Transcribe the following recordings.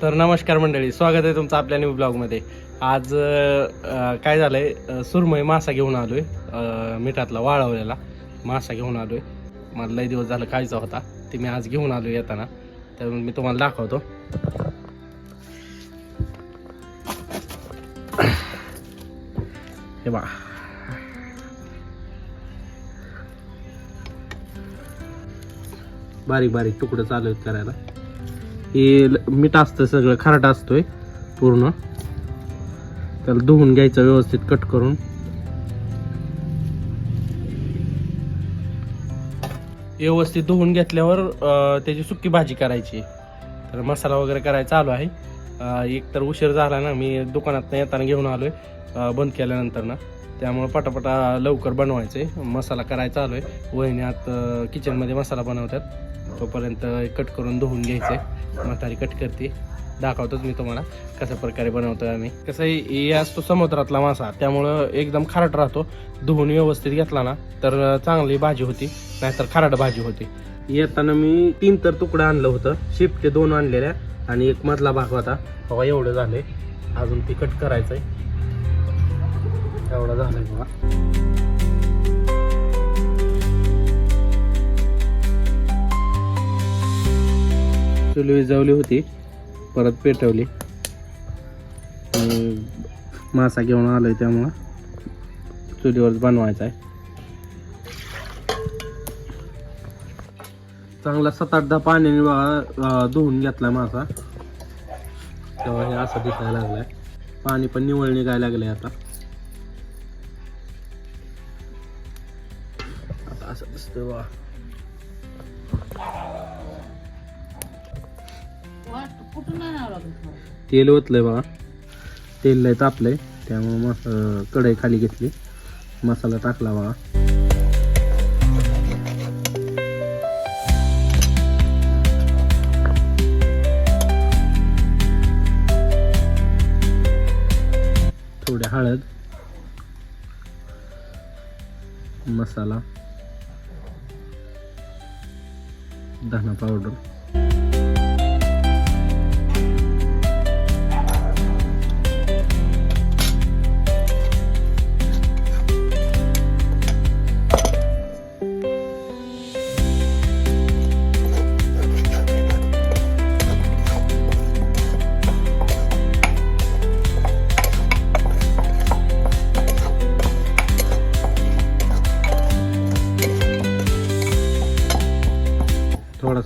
तर नमस्कार मंडळी स्वागत आहे तुमचं आपल्या न्यू ब्लॉगमध्ये आज काय झालंय? आहे सुरमय मासा घेऊन आलोय आहे मिठातला वाळवलेला मासा घेऊन आलोय. मला लई दिवस झालं खायचा होता ते मी आज घेऊन आलो येताना. तर मी तुम्हाला दाखवतो. हे बा बारीक बारीक तुकडं चालू आहेत करायला. हे ल- मीठ असतं सगळं खारट असतोय पूर्ण. त्याला धुवून घ्यायचं व्यवस्थित कट करून. व्यवस्थित धुवून घेतल्यावर त्याची सुकी भाजी करायची. तर मसाला वगैरे करायचा चालू आहे. एक तर उशीर झाला ना मी दुकानात येताना घेऊन आलोय. आहे बंद केल्यानंतर ना. त्यामुळे पटापटा लवकर बनवायचंय. मसाला करायचा चालू आहे. वहिनी किचनमध्ये मसाला बनवतात. तोपर्यंत कट करून धुवून घ्यायचंय म्हातारी कट करते. दाखवतोच मी तुम्हाला कशा प्रकारे बनवतोय आम्ही. कसं हे असतो समुद्रातला मासा. त्यामुळं एकदम खारट राहतो. धुवून व्यवस्थित घेतला ना तर चांगली भाजी होती. नाहीतर खारट भाजी होती. येताना मी तीन तर तुकडं आणलं होतं. शिफ्टचे दोन आणलेल्या आणि एक मधला भाग होता. हवा एवढं झाले अजून ती कट करायचंय. एवढं झालंय बघा. चुली विजवली होती. परत पेटवली. आणि मासा घेऊन आलोय त्यामुळं चुलीवर बनवायचा आहे. चांगला सात आठ दहा पाण्याने बघा धुवून घेतला मासा. तेव्हा हे असं दिसायला लागलाय. पाणी पण निवळ निघायला लागलंय आता. आता असं दिसतंय बघा. तेल ओतलंय बघा. तेल लय तापलंय. त्यामुळे मस कढई खाली घेतली. मसाला टाकला बघा. थोडी हळद. मसाला. धना पावडर.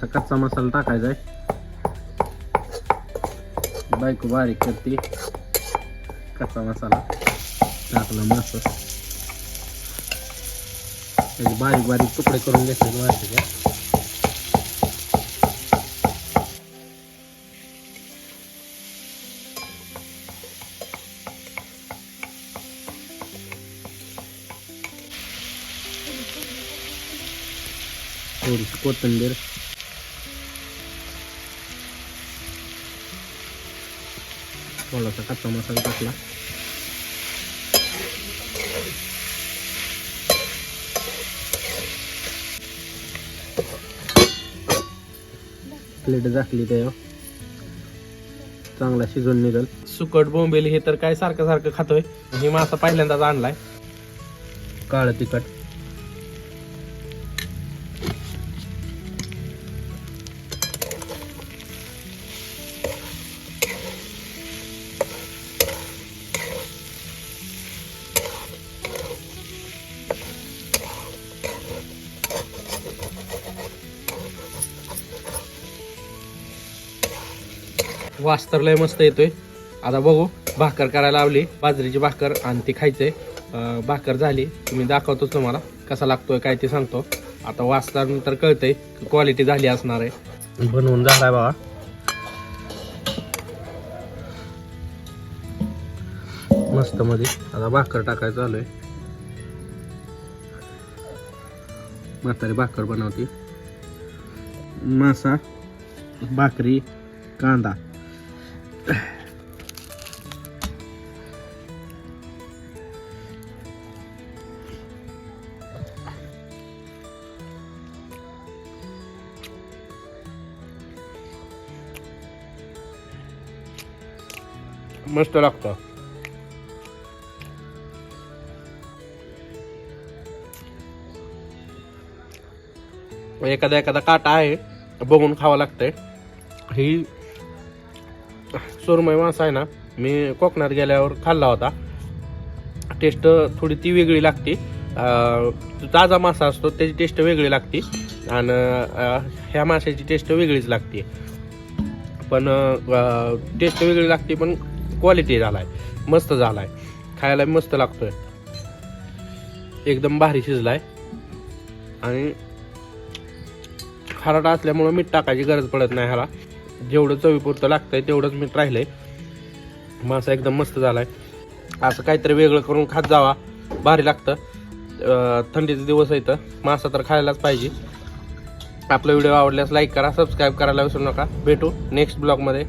थोडासा कच्चा मसाला टाकायचा आहे. बायको बारीक करते. कच्चा मसाला. टाकला मस्त. त्याचे बारीक बारीक तुकडे करून घेतले माहिती थोडीशी कोथिंबीर. थोडासा कच्चा मसाला टाकला प्लेट झाकली त्यावर चांगला शिजून निघल. सुकट बोंबेल हे तर काय सारखं सारखं खातोय. हे मासा पहिल्यांदाच आणलाय. काळ तिखट. वास तर लय मस्त येतोय. आता बघू भाकर करायला लावली. बाजरीची भाकर आणि ती खायचंय. भाकर झाली. तुम्ही दाखवतोच तुम्हाला कसा लागतोय काय ते सांगतो. आता वाचल्यानंतर कळतंय क्वालिटी झाली असणार आहे. बनवून झालाय बाबा. मस्त मध्ये. आता भाकर टाकायचं चालू म्हातारी भाकर बनवते. मासा भाकरी कांदा. मस्त लागतं. एखादा एखादा काटा आहे बघून खावं लागतंय. ही सुरमय मासा आहे ना मी कोकणात गेल्यावर खाल्ला होता. टेस्ट थोडी ती वेगळी लागते. ताजा मासा असतो त्याची टेस्ट वेगळी लागते. आणि ह्या माशाची टेस्ट वेगळीच लागते. पण टेस्ट वेगळी लागते पण क्वालिटी झालाय. मस्त झालाय. खायला मस्त लागतोय. एकदम भारी शिजलाय. आणि खाराटा असल्यामुळं मीठ टाकायची गरज पडत नाही ह्याला. जेवढं चवीपुरतं लागतंय तेवढंच मीठ राहिलंय मासा एकदम मस्त झालाय. असं काहीतरी वेगळं करून खात जावा. भारी लागतं. थंडीचे दिवस येतं मासा तर खायलाच पाहिजे. आपला व्हिडिओ आवडल्यास लाईक करा सबस्क्राईब करायला विसरू नका. भेटू नेक्स्ट ब्लॉगमध्ये